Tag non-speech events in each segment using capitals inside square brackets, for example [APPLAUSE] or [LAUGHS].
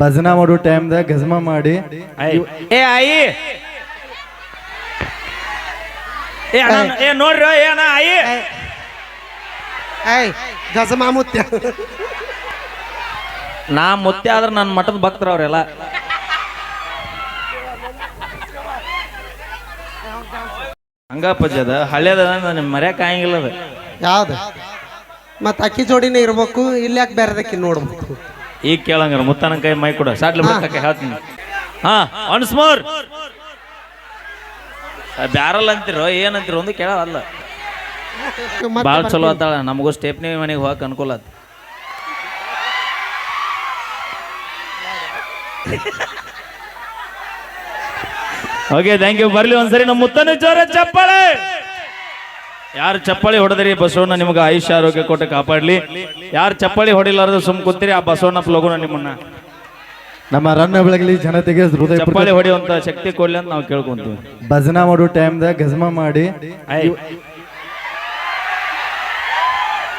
ಭಜನಾ ಮಾಡೋ ಟೈಮ್ದಾಗ ಗಜಮ ಮಾಡಿ. ಏ ಆಯಿ. ಏ ಅಣ್ಣ ಏ ನೋಡ್ರಿ ಏ ಅಣ್ಣ ಆಯಿ. ಏಯ್. ಗಜಮಾಮುತ್ಯ ನಾ ಮುತ್ತೆ ಆದ್ರೆ ನನ್ನ ಮಠದ ಭಕ್ತರು ಅವರೆಲ್ಲ. ಹಂಗಪ್ಪಜ್ಜಿ ಅದ. ಹಳೇದ ನಿಮ್ ಮರ್ಯಾಕ ಆಗಂಗಿಲ್ಲ ಅದು. ಯಾವ್ದು? ಮತ್ತೆ ಅಕ್ಕಿ ಜೋಡಿನೇ ಇರ್ಬೇಕು ಇಲ್ಲಿ ಯಾಕೆ ಬೇರೆದಕ್ಕಿ ನೋಡ್ಬೇಕು. ಈಗ ಕೇಳಂಗಾರ ಮುತ್ತನ ಕೈ ಮೈ ಕೊಡ. ಸಾಟ್ಲಿ ಬಿಟ್ಟಕ್ಕೆ ಹೇಳ್ತೀನಿ. ಹಾ ಒನ್ಸ್ ಮೋರ್ ಬ್ಯಾರಲ್ ಅಂತಿರೋ ಏನಂತಿರೋ ಒಂದು ಕೇಳಲ್ಲ. ಭಾಳ ಚಲೋ ಅಂತಾಳ ನಮಗೂ ಸ್ಟೆಪ್ನಿ ಮನೆಗೆ ಹೋಗಕ್ಕೆ ಅನುಕೂಲ ಆತ. ಓಕೆ ಥ್ಯಾಂಕ್ ಯು ಬರ್ಲಿ ಒಂದ್ಸರಿ ನಮ್ಮ ಮುತ್ತನ ಜೋರ ಚಪ್ಪಾಳೆ. ಯಾರು ಚಪ್ಪಾಳಿ ಹೊಡೆದ್ರಿ ಬಸವಣ್ಣ ನಿಮ್ಗೆ ಆಯುಷ್ಯ ಆರೋಗ್ಯ ಕೊಟ್ಟು ಕಾಪಾಡ್ಲಿ. ಯಾರು ಚಪ್ಪಾಳಿ ಹೊಡಿಲಾರ್ದು ಸುಮ್ ಕೂತಿರಿ ಆ ಬಸವಣ್ಣ ಲಗುನ ನಿಮ್ಮನ್ನ. ನಮ್ಮ ರನ್ನ ಬೆಳಗಲಿ ಜನತೆಗೆ ಹೃದಯ ಚಪ್ಪಾಳಿ ಹೊಡೆಯುವಂತ ಶಕ್ತಿ ಕೊಡ್ಲಿ ಅಂತ ನಾವು ಕೇಳ್ಕೊಂತೀವಿ. ಭಜನಾ ಮಾಡೋ ಟೈಮ್ದಾಗ ಗಜಮ ಮಾಡಿ ಆಯ್.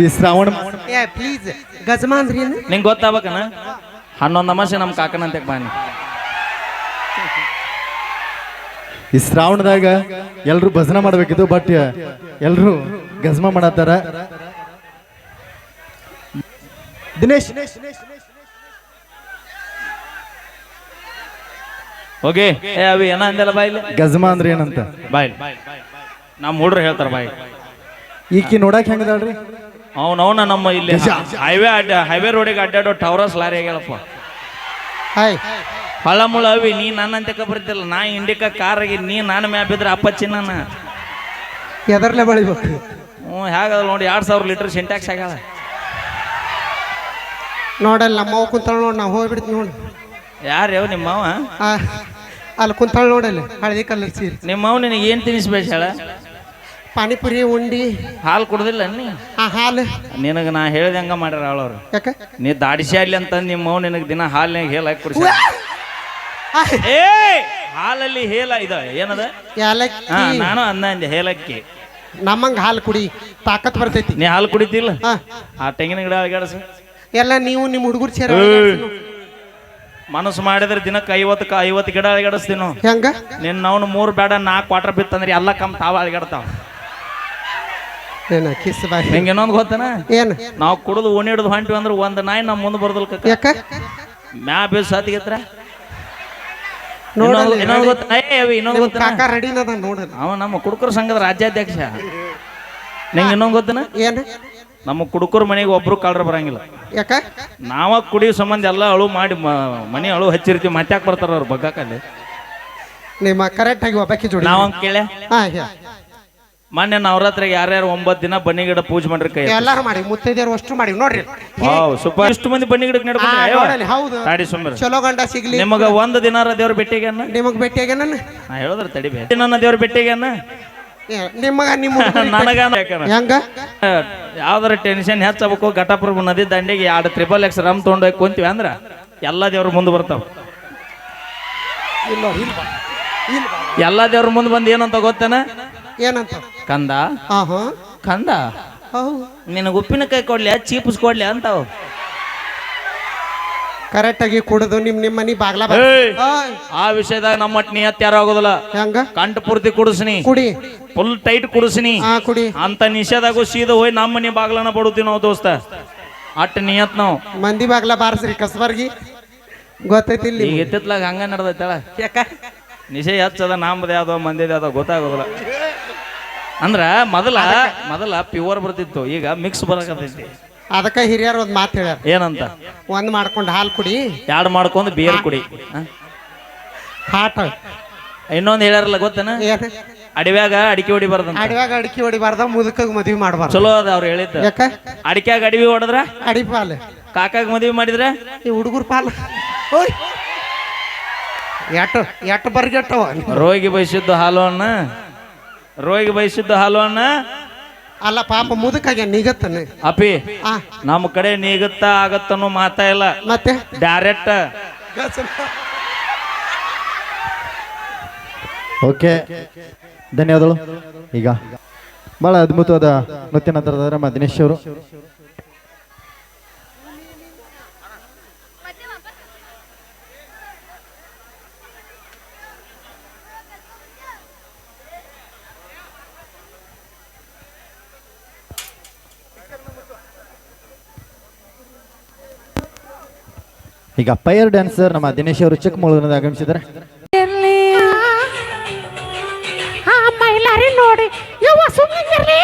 ಈ ಶ್ರಾವಣ ಪ್ಲೀಸ್ ಗಜಮಾ ಅಂದ್ರಿ ನಿಂಗೆ ಗೊತ್ತಾಗಬೇಕನ? ಹನ್ನೊಂದು ಅಮಾಸೆ ನಮ್ಮ ಕಾಕನಂತೆ ಬಾನಿ ಈ ಶ್ರಾವಣದಾಗ ಎಲ್ರು ಭಜನ ಮಾಡ್ಬೇಕಿತ್ತು ಬಟ್ ಎಲ್ರು ಗಜ್ಮ ಮಾಡತ್ತಾರ. ದಿನೇಶ್. ಓಕೆ ಏ ಅವಿ ಏನ ಅಂದಲ್ಲ ಬಾಯ್ಲಿ? ಗಜಮ ಅಂದ್ರೆ ಏನಂತ? ಬಾಯ್ ನಮ್ಮ ಹುಡ್ರು ಹೇಳ್ತಾರ ಬಾಯ್ ಈಕಿ ನೋಡಕ್ ಹೆಂಗದಾಳ್ರಿ? ಅವನವನ ನಮ್ಮ ಇಲ್ಲಿ ಹೈವೇ ಅಡ್ಡ ಹೈವೇ ರೋಡಿಗೆ ಅಡ್ಡಾಡೋ ಟವರಸ್ ಲಾರಿ ಆಗ್ಯಾಳಪ್ಪ. ಹಾಯ್. ಹಳ ಮುಳ ಅವಿ ನೀ ನನ್ನಂತೆ ಬರ್ತಿಲ್ಲ? ನಾ ಇಂಡಿಕಾ ಕಾರ್ ಆಗಿ ನೀ ನಾನು ಮ್ಯಾ ಬಿದ್ರೆ ಅಪ್ಪ ನಾನು ಎದರ್ಲೆ ಬಳಿಬೇಕು? ಹ್ಞೂ ಹೇಗದ ನೋಡಿ ಎರಡು ಸಾವಿರ ಲೀಟರ್ ಸಿಂಟ್ಯಾಕ್ಸ್ ಆಗ್ಯಾಳ ನೋಡಲ್ಲ ನಮ್ಮ ಅವ ಕುಂತಾಳ ನೋಡಿ ನಾವು ಹೋಗ್ಬಿಡ್ತೀವಿ ನೋಡಿ. ಯಾರು ಯಾವ ನಿಮ್ಮ ಅವ ಅಲ್ಲಿ ಕುಂತಾಳ ನೋಡಲ್ಲಿ ಹಳದಿ ಕಲರ್ ಸೀರೆ. ನಿಮ್ಮ ಅವ ನಿನಗೆ ಏನು ತಿನ್ನಿಸ್ಬೇಕು ಹೇಳ? ಪಾನಿಪುರಿ ಉಂಡಿ. ಹಾಲು ಕುಡ್ದಿಲ್ಲ ನೀ? ಆ ಹಾಲು. ನಿನಗೆ ನಾ ಹೇಳ್ದಂಗ ಮಾಡ್ಯಾರ ಅವಳವ್ರು ಯಾಕೆ? ನೀ ದಾಡಿಸಿ ಅಲ್ಲಿ ಅಂತ ನಿಮ್ಮ ಮಾವ ನಿನಗೆ ದಿನ ಹಾಲಿನಾಗ ಹೇಳಿ ಹಾಕಿ ಕುಡಿಸ [LAUGHS] ಏ ಹಾಲಲ್ಲಿ ಹೇಲ ಇದ ಏನದ? ಹಾ ಏಲಕ್ಕಿ ನಾನು ಅನ್ನ ಅಂದೆ ಹೇಲಕ್ಕಿ. ನಮ್ಮಂಗ ಹಾಲು ಕುಡಿ ತಾಕತ್ ಬರ್ತೈತಿ. ನೀ ಹಾಲು ಕುಡಿತಿಲ್ಲ? ಹಾ. ಆ ತೆಂಗಿನ ಗಿಡ ಅಳಗಾಡಸ. ಎಲ್ಲ ನೀವು ನಿಮ್ಮ ಹುಡುಗರು ಸೇರ ಮನಸ್ಸು ಮಾಡಿದ್ರೆ ದಿನಕ್ಕೆ ಐವತ್ತು ಐವತ್ತು ಗಿಡ ಅಳಗಾಡಿಸ್ತೀವಿ ನಾವು ಹೆಂಗ? ನಿನ್ನ ಅವನು ಮೂರು ಬೇಡ ನಾಲ್ಕು ಕ್ವಾರ್ಟರ್ ಬಿತ್ತಂದ್ರೆ ಎಲ್ಲ ಕಮ್ ತಾವ ಅಳಗಾಡ್ತಾವ. ಏನ ಕಿಸ್ ಬಾಯಿ. ನಿಂಗೆ ಇನ್ನೊಂದು ಗೊತ್ತನ? ಏನು? ನಾವು ಕುಡಿದು ಓಣಿ ಹಿಡಿದು ಹೊಂಟಿವಿ ಅಂದ್ರೆ ಒಂದು ನಾಯಿ ನಮ್ಮ ಮುಂದೆ ಬರ್ದಲ್ ಕಕ್ಕ ಯಾಕ? ಮ್ಯಾ ಬೀಸ್ ಹತ್ತಿಗೆತ್ರ ನೋಡಲ್ಲ ಇನ್ನೊಂದು ಗೊತ್ತ ಏ ಅವಿ ಇನ್ನೊಂದು ನೋಡಲ್ಲ ನಮ್ಮ ಕುಡುಕರ ಸಂಘದ ರಾಜ್ಯಾಧ್ಯಕ್ಷ. ನಿಂಗೆ ಇನ್ನೊಂದು ಗೊತ್ತನ? ಏನು? ನಮ್ಮ ಕುಡುಕರ ಮನೆಗೆ ಒಬ್ರು ಕಳ್ರ ಬರಂಗಿಲ್ಲ. ಯಾಕ? ನಾವ ಕುಡಿಯೋ ಸಂಬಂಧ ಎಲ್ಲ ಅಳು ಮಾಡಿ ಮನೆ ಅಳು ಹಚ್ಚಿರ್ತೀವಿ ಮತ್ತೆ ಬರ್ತಾರ ಅವ್ರು ಬಗ್ಗಾಕಲ್ಲಿ ನಿಮ್ಮ ಕರೆಕ್ಟ್ ಆಗಿ ಒಬ್ಬಕ್ಕೆ ಜೋಡಿ ಕೇಳ ಕೇಳೆ ಹೇ. ಮೊನ್ನೆ ನವರಾತ್ರಿಗೆ ಯಾರ್ಯಾರು ಒಂಬತ್ತು ದಿನ ಬನ್ನಿ ಗಿಡ ಪೂಜೆ ಮಾಡ್ರಿ ಕೈ ಎಲ್ಲಾರು ಮಾಡಿ ಮುತ್ತೈದೆಯರು ಅಷ್ಟು ಮಾಡಿ ನೋಡ್ರಿ. ವಾವ್ ಸೂಪರ್ ಇಷ್ಟು ಮಂದಿ ಬನ್ನಿ ಗಿಡಕ್ಕೆ ನಡ್ಕೊಂಡ್ರೆ ಹೌದು. ತಾಡಿ ಸುಮ್ಮನೆ ಚಲೋ ಗಂಡ ಸಿಗ್ಲಿ. ನಿಮಗ ಒಂದು ದಿನಾರ ದೇವ್ರ ಭೇಟಿಗೆ ಅನ್ನ? ನಿಮಗ್ ಭೇಟಿಯಾಗ ನಾನು ನಾ ತಡಿ ತಡಿಬೇ ನನ್ನ ದೇವ್ರ ಭೇಟಿಗೆ ಅನ್ನ? ನಿಮಗ ನಿಮ್ಮ [LAUGHS] ನನಗ ಹೆಂಗ? ಯಾವ್ದಾರ ಟೆನ್ಷನ್ ಹೆಚ್ಚಬೇಕು ಘಟಪ್ರಭು ನದಿ ದಂಡೆಗೆ ಎರಡು ತ್ರಿಬಲ್ ಎಕ್ಸ್ ರಮ್ ತೊಗೊಂಡೋಗಿ ಕುಂತೀವಿ ಅಂದ್ರ ಎಲ್ಲಾ ದೇವ್ರ ಮುಂದೆ ಬರ್ತಾವ. ಇಲ್ಲ ಎಲ್ಲ ದೇವ್ರ ಮುಂದೆ ಬಂದು ಏನಂತ ಗೊತ್ತೇನ? ಏನಂತ? ಕಂದ. ಹಾ ಹಾ ಕಂದ? ಹೌದು. ನಿನಗೆ ಉಪ್ಪಿನಕಾಯಿ ಕೊಡ್ಲಿ ಚೀಪ್ಸ್ ಕೊಡ್ಲಿ ಅಂತಾವ್. ಕರೆಕ್ಟ್ ಆಗಿ ಕುಡಿದು ನಿಮ್ ನಿಮ್ಮ ಮನೆ ಬಾಗ್ಲ ಬಾ- ಏಯ್! ಆ. ವಿಷಯದಾಗ ನಮ್ಮ ಮಟ್ ನಿಯತ್ ಯಾರು ಆಗೋದಿಲ್ಲ. ಹೆಂಗ? ಕಂಠ ಪೂರ್ತಿ ಕುಡಿಸ್ನಿ. ಕುಡಿ. ಫುಲ್ ಟೈಟ್ ಕುಡಿಸ್ನಿ. ಹಾ ಕುಡಿ. ಅಂತ ನಿಷೇಧಾಗೂ ಸೀದಾ ಹೋಗಿ ನಮ್ಮ ಮನೆ ಬಾಗ್ಲನ ಬಡುತ್ತೀವಿ ನಾವು ದೋಸ್ತ. ಅಟ್ ನಿಯತ್ ನಾವು. ಮಂದಿ ಬಾಗ್ಲ ಬಾರಿಸ್ರಿ ಕಸ್ಬರ್ಗಿ. ಗೊತ್ತೈತಿ ಇಲ್ಲಿ. ಈಗ ಎತ್ತಿತ್ಲಾಗ ಹಂಗ ನಡ್ದೈತಳ? ಯಾಕ? ನಿಷೇಧ ಹಚ್ಚದ ನಾಮದ ಯಾವ್ದೋ ಮಂದಿದ ಯಾವ್ದೋ ಗೊತ್ತಾಗೋದಿಲ್ಲ. ಅಂದ್ರ ಮೊದಲ ಮೊದಲ ಪ್ಯೂರ್ ಬರ್ತಿತ್ತು. ಈಗ ಮಿಕ್ಸ್ ಬರಕತ್ತೈತಿ. ಅದಕ್ಕ ಹಿರಿಯರು ಒಂದ್ ಮಾತು ಹೇಳ್ಯಾರ. ಏನಂತ? ಒಂದ್ ಮಾಡ್ಕೊಂಡು ಹಾಲು ಕುಡಿ. ಎರಡು ಮಾಡ್ಕೊಂಡು ಬಿಯರ್ ಕುಡಿ. ಹಾಟ. ಇನ್ನೊಂದ್ ಹೇಳ್ಯಾರಲ್ಲ ಗೊತ್ತೇನ? ಅಡಿವ್ಯಾಗ ಅಡಿಕೆ ಹೊಡಿಬಾರ್ದಂತ ಅಡಿವಾಗ ಅಡಿಕೆ ಹೊಡಿಬಾರ್ದ ಮುದುಕಾಗ ಮದ್ವಿ ಮಾಡಬಾರ್ದು. ಚಲೋ ಅದ ಅವ್ರು ಹೇಳಿದ್ದ. ಯಾಕ? ಅಡಿಕ್ಯಾಗ ಅಡಿವಿ ಹೊಡೆದ್ರ? ಅಡಿ ಪಾಲ್. ಕಾಕಾಗ ಮದ್ವಿ ಮಾಡಿದ್ರ? ಈ ಹುಡುಗರು ಪಾಲ್. ಓಯ್. ಎಟ್ಟು ಎಟ್ಟು ಬರ್ಗೆಟ್ಟವ? ರೋಗಿ ಬಯಸಿದ್ದು ಹಾಲು ಅಣ್ಣ ರೋಗಿ ಬಯಸಿದ್ದು ಹಾಲು ಅಣ್ಣ ಅಲ್ಲ ಪಾಪ ಮುದುಕಾಗೆ ನಿಗತ್ತನ. ಅಪಿ ಆ. ನಮ್ಮ ಕಡೆ ನೀಗತ್ತ ಆಗತ್ತನೋ ಮಾತಾ ಇಲ್ಲ. ಮತ್ತೆ? Direct okay. ಧನ್ಯವಾದಗಳು. ಈಗ ಬಹಳ ಅದ್ಭುತವಾದ ನೃತ್ಯ ನಂತರ ನಮ್ಮ ದಿನೇಶ್ ಅವರು. ಈಗ ಪೈರ್ ಡ್ಯಾನ್ಸರ್ ನಮ್ಮ ದಿನೇಶ್ ಅವರು ಚಿಕ್ಕಮಗಳೂರಿನಿಂದ ಆಗಮಿಸಿದ್ದಾರೆ ನೋಡಿ ಯವ್ವ ಸುಮ್ಮನಿರ್ಲಿ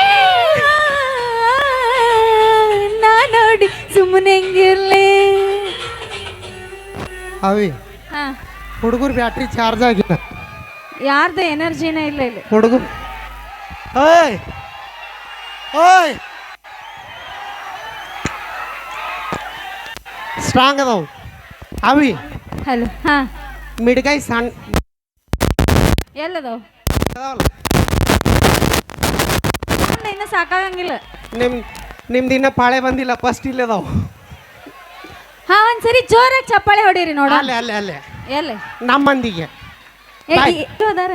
ನಾ ನೋಡಿ ಸುಮ್ಮನೆ ಹೆಂಗಿರ್ಲಿ. ಅವಿ ಹಾ. ಹುಡುಗರು ಬ್ಯಾಟ್ರಿ ಚಾರ್ಜ್ ಆಗಿಲ್ಲ. ಯಾರ್ದು ಎನರ್ಜಿನೇ ಇಲ್ಲ ಇಲ್ಲಿ. ಹುಡುಗರು ಓಯ್ ಓಯ್ ಸ್ಟ್ರಾಂಗ್ ಅದಾವು. ಅವಿ? ಹಲೋ ಹಾಂ. ಮಿಡ್ಗಾಯಿ ಸಣ್ಣ ಎಲ್ಲದವು? ಅದಾವಲ್ಲ ಇನ್ನೂ ಸಾಕಾಗಂಗಿಲ್ಲ. ನಿಮ್ ನಿಮ್ದು ಇನ್ನೂ ಪಾಳೆ ಬಂದಿಲ್ಲ ಫಸ್ಟ್ ಇಲ್ಲಿ ಹಾಂ ಒಂದ್ಸರಿ ಜೋರಾಗಿ ಚಪ್ಪಾಳೆ ಹೊಡೀರಿ ನೋಡ. ಅಲ್ಲೇ ಅಲ್ಲೇ ಅಲ್ಲೇ. ಎಲ್ಲಿ? ನಮ್ಮ ಮಂದಿಗೆ. ಏ, ಬಾಯ್. ಇವ್ರು ಅದಾರ?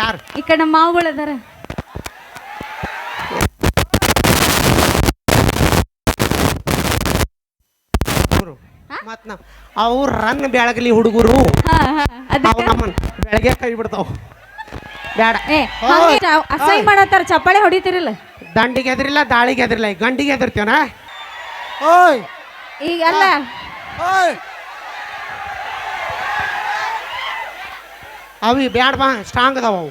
ಯಾರು? ಈ ಕಡೆ ನಮ್ಮ ಮಾವುಗಳು ಅದಾರ. ಅವರು ಮತ್ ನಾವು ಅವ್ರು ರನ್ ಬೆಳಗಲಿ ಹುಡುಗರು. ಹಾ ಹಾ ಅವು ಅದಕ್ಕೆ ನಮ್ಮನ್ ಬೆಳಗ್ಗೆ ಕೈ ಬಿಡ್ತಾವ. ಬೇಡ ಏ ಅಸಹ್ಯ ಮಾಡತ್ತಾರ ಚಪ್ಪಾಳೆ ಹೊಡಿತಿರಲ್ಲ? ದಂಡಿಗೆ ಎದ್ರಿಲ್ಲ ದಾಳಿಗೆ ಎದ್ರಿಲ್ಲ ಈ ಗಂಡಿಗೆ ಎದಿರ್ತೀವನ ಓಯ್. ಈಗ ಅಲ್ಲ. ಓಯ್. ಅವಿ ಬ್ಯಾಡ ಬಾ ಸ್ಟ್ರಾಂಗ್ ಅದಾವ ಅವು.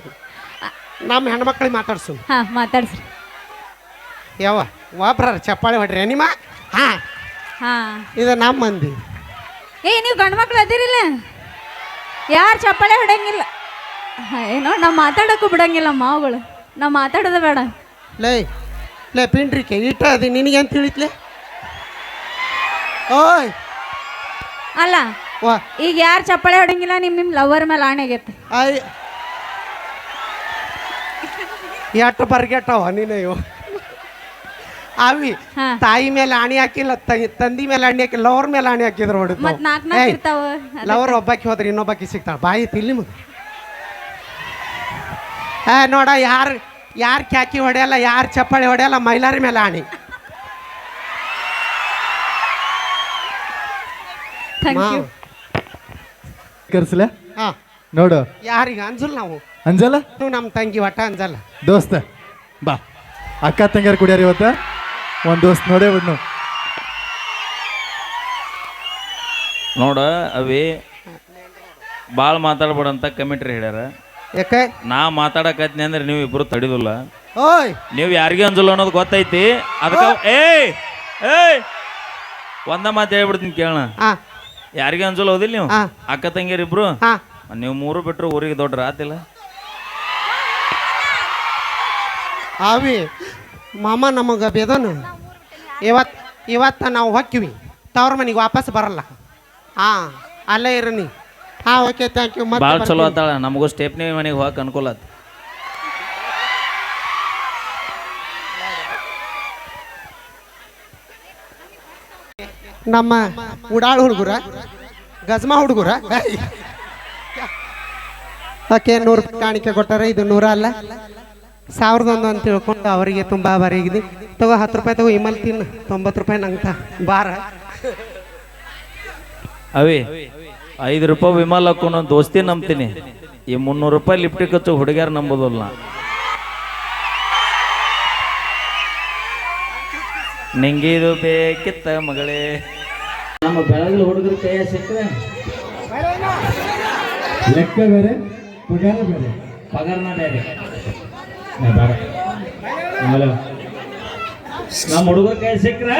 ನಮ್ಮ ಹೆಣ್ಮಕ್ಳಿಗೆ ಮಾತಾಡ್ಸು. ಹಾ ಮಾತಾಡ್ಸ್ರಿ. ಯಾವ ಒಬ್ರ ಚಪ್ಪಾಳೆ ಹೊಡ್ರಿ ನಿಮ್ಮ? ಹಾ. ಇದು ನಮ್ಮ ಮಂದಿ. ಏ ನೀವು ಗಂಡು ಮಕ್ಳು ಅದಿರಿಲ್ಲ? ಯಾರು ಚಪ್ಪಾಳೆ ಹೊಡಂಗಿಲ್ಲ ಏನೋ ನಾವು ಮಾತಾಡೋಕ್ಕೂ ಬಿಡಂಗಿಲ್ಲ ಮಾವುಗಳು. ನಾವು ಮಾತಾಡೋದು ಬೇಡ. ಲೇ ಲೇ ಪಿಂಡ್ರಿಕೆ ಇಟ್ಟ ಅದು ನಿನಗೆ ಅಂತ ತಿಳಿತ್ಲೆ? ಓಯ್. ಅಲ್ಲ ವಾ. ಈಗ ಯಾರು ಚಪ್ಪಾಳೆ ಹೊಡಂಗಿಲ್ಲ ನಿಮ್ಮ ನಿಮ್ಮ ಲವರ್ ಮೇಲೆ ಆಣೆ ಆಗೈತೆ. ಆಯ್ ಎಷ್ಟು ಬರ್ಗೆಟ್ಟವ ನೀನು ಇವು? ಅವಿ ತಾಯಿ ಮೇಲೆ ಆಣಿ ಹಾಕಿಲ್ಲ ತಂದಿ ಮೇಲೆ ಆಣಿ ಹಾಕಿಲ್ಲ ಲವರ್ ಮೇಲೆ ಆಣಿ ಹಾಕಿದ್ರು ಹೊಡಿತು ಮತ್ ನಾಲ್ಕು ನಾಲ್ಕು ಇರ್ತಾವ. ಲವರ್ ಒಬ್ಬಾಕಿ ಹೋದ್ರೆ ಇನ್ನೊಬ್ಬಾಕಿ ಸಿಗ್ತಾಳ. ಬಾಯಿ ತಿಲ್ಲಿ ಮುದು ಏ ನೋಡ ಯಾರು ಯಾರು ಕ್ಯಾಕಿ ಹೊಡೆಯಲ್ಲ ಯಾರು ಚಪ್ಪಾಳೆ ಹೊಡೆಯಲ್ಲ ಮೈಲಾರಿ ಮೇಲೆ ಆಣಿ. ಥ್ಯಾಂಕ್ ಯು ಕರ್ಸಲೆ? ಹಾ. ನೋಡು. ಯಾರಿಗೆ ಅಂಜಲ್ ನಾವು? ಅಂಜಲ? ನೀವು ನಮ್ಮ ತಂಗಿ ಒಟ್ಟ ಅಂಜಲ್ಲ ದೋಸ್ತ ಬಾ. ಅಕ್ಕ ತಂಗಿಯರು ಕುಡಿಯಾರ ಇವತ್ತ? ಒಂದು ದೋಸ್ತ್ ನೋಡೇ ಬಿಡ್ನು. ನೋಡ ಅವಿ ಭಾಳ ಮಾತಾಡ್ಬೇಡ ಅಂತ ಕಮಿಟ್ರಿ ಹೇಳ್ಯಾರ. ಯಾಕೆ? ನಾ ಮಾತಾಡಕತ್ನಿ ಅಂದ್ರೆ ನೀವು ಇಬ್ರು ತಡಿದಿಲ್ಲ. ಓಯ್! ನೀವು ಯಾರಿಗೆ ಅಂಜಲ್ಲ ಅನ್ನೋದು ಗೊತ್ತೈತಿ. ಅದಕ್ಕೆ ಏಯ್! ಏಯ್! ಒಂದ ಮಾತು ಹೇಳ್ಬಿಡ್ತೀನಿ ಕೇಳೋಣ. ಯಾರಿಗೆ ಅಂಜಲ್ಲ ಹೋದಿಲ್ಲ ನೀವು? ಹಾ. ಅಕ್ಕ ತಂಗಿಯರಿಬ್ರು ಹಾ ನೀವು ಮೂರು ಬಿಟ್ರು ಊರಿಗೆ ದೊಡ್ಡ ರಾತಿಲ್ಲ ಅವಿ ಮಾಮ ನಮಗೆ ಬೇದನ. ಇವತ್ ಇವತ್ತು ನಾವು ಹೊಕ್ಕಿವಿ. ತವ್ರ ಮನೆಗೆ ವಾಪಸ್ ಬರಲ್ಲ. ಹಾಂ ಅಲ್ಲೇ ಇರನಿ ಹಾಂ ಓಕೆ ಥ್ಯಾಂಕ್ ಯು ಭಾಳ ಮತ್ತೆ ಚಲೋ ಅಂತಾಳ ನಮಗೂ ಸ್ಟೇಪ್ನಿ ಮನೆಗೆ ಹೋಗಕ್ಕೆ ಅನುಕೂಲ ಆತ. ನಮ್ಮ ಉಡಾಳ್ ಹುಡುಗರ ಗಜ್ಮಾ ಹುಡುಗರ. ಓಕೆ ನೂರು ರೂಪಾಯಿ ಕಾಣಿಕೆ ಕೊಟ್ಟಾರೆ. ಇದು ನೂರ ಅಲ್ಲ. ಸಾವಿರದ ಒಂದು ಅಂತ ತಿಳ್ಕೊಂಡು ಅವರಿಗೆ ತುಂಬ ಬರೀಗಿದೆ ತಗೋ ಹತ್ತು ರೂಪಾಯಿ ತಗೋ ಇಮಲ್ ತಿನ್ನು. ತೊಂಬತ್ತು ರೂಪಾಯಿ ನಂಗೆ ತಾ ಬಾರ ಅವಿ ಐದು ರೂಪಾಯಿ ವಿಮಲ್ ಹಾಕೊಂಡು ದೋಸ್ತಿ ನಂಬ್ತೀನಿ. ಈ ಮುನ್ನೂರು ರೂಪಾಯಿ ಲಿಫ್ಟಿ ಕಚ್ಚು ಹುಡುಗ್ಯಾರ ನಂಬೋದಲ್ಲ ನಿಂಗಿದು ನಿಂಗೆ ಇದು ಬೇಕಿತ್ತ ಮಗಳೇ. ನಮ್ಮ ಬೆಳಗಿನ ಹುಡುಗರು ಕೈಯ ಸಿಕ್ಕರೆ? ಲೆಕ್ಕ ಬೇರೆ ಪಗಾರ ಬೇರೆ. ಪಗಾರನ ಬೇರೆ ನಮ್ಮ ಹುಡುಗರ ಕೈ ಸಿಕ್ಕ್ರೆ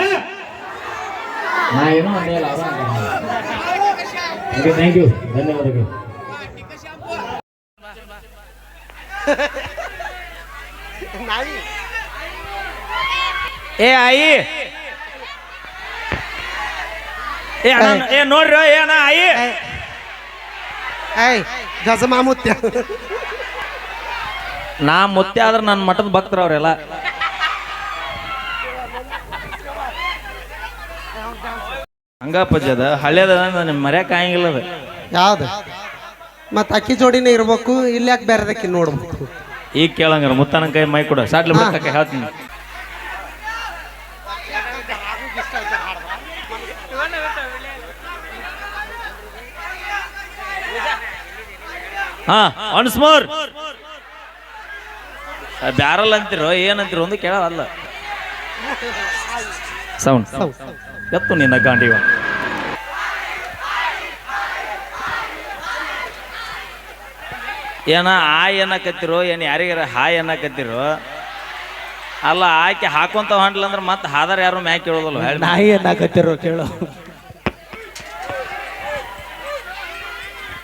ನಾ ಏನೋ ಒಂದೇ ಲಾಭ ಓಕೆ ಥ್ಯಾಂಕ್ ಯು ಧನ್ಯವಾದಗಳು ಏ ಆಯಿ ಏ ಅಣ್ಣ ಏ ನೋಡ್ರಿ ಏ ಅಣ್ಣ ಆಯಿ ಏಯ್ ಗಜಮಾ ಮುತ್ಯ ನಾ ಮುತ್ತೆ ಆದ್ರೆ ನನ್ನ ಮಠದ ಭಕ್ತರು ಅವರೆಲ್ಲ. ಹಂಗಪ್ಪಜ್ಜದ ಹಳೇದ ನಿಮ್ ಮರ್ಯಾಕ ಆಗಿಲ್ಲ ಅದು. ಯಾವ್ದು? ಮತ್ತೆ ಅಕ್ಕಿ ಜೋಡಿನೇ ಇರ್ಬೇಕು ಇಲ್ಲಿ ಯಾಕೆ ಬೇರೆದಕ್ಕೆ ನೋಡ್ಬೇಕು? ಈಗ ಕೇಳಂಗಾರ ಮುತ್ತನ ಕೈ ಮೈ ಕೊಡ. ಸಾಟ್ಲಿ ಬಿಡ್ತಕ್ಕ ಹೇಳ್ತೀನಿ. ಹಾ ಒನ್ಸ್ ಮೋರ್ ಬ್ಯಾರಲ್ ಅಂತಿರೋ ಏನಂತಿರೋ ಒಂದು ಕೇಳಲ್ಲ. ಸೌಂಡ್ ಎತ್ತು ನಿನ್ನ ಗಾಂಡಿವ. ಏನ ಆ ಏನಕತ್ತಿರೋ ಏನು ಯಾರಿಗಾರ ಹಾಯ್ ಏನಕತ್ತಿರೋ ಅಲ್ಲ ಆಕೆ ಹಾಕೊಂತ ಹೊಂಟ್ಲಂದ್ರೆ ಮತ್ತೆ ಹಾದಾರ ಯಾರು ಮ್ಯಾಕ್ ಕೇಳೋದಲ್ಲ ನಾಯಿ ಏನಾಕತ್ತಿರೋ ಕೇಳೋ.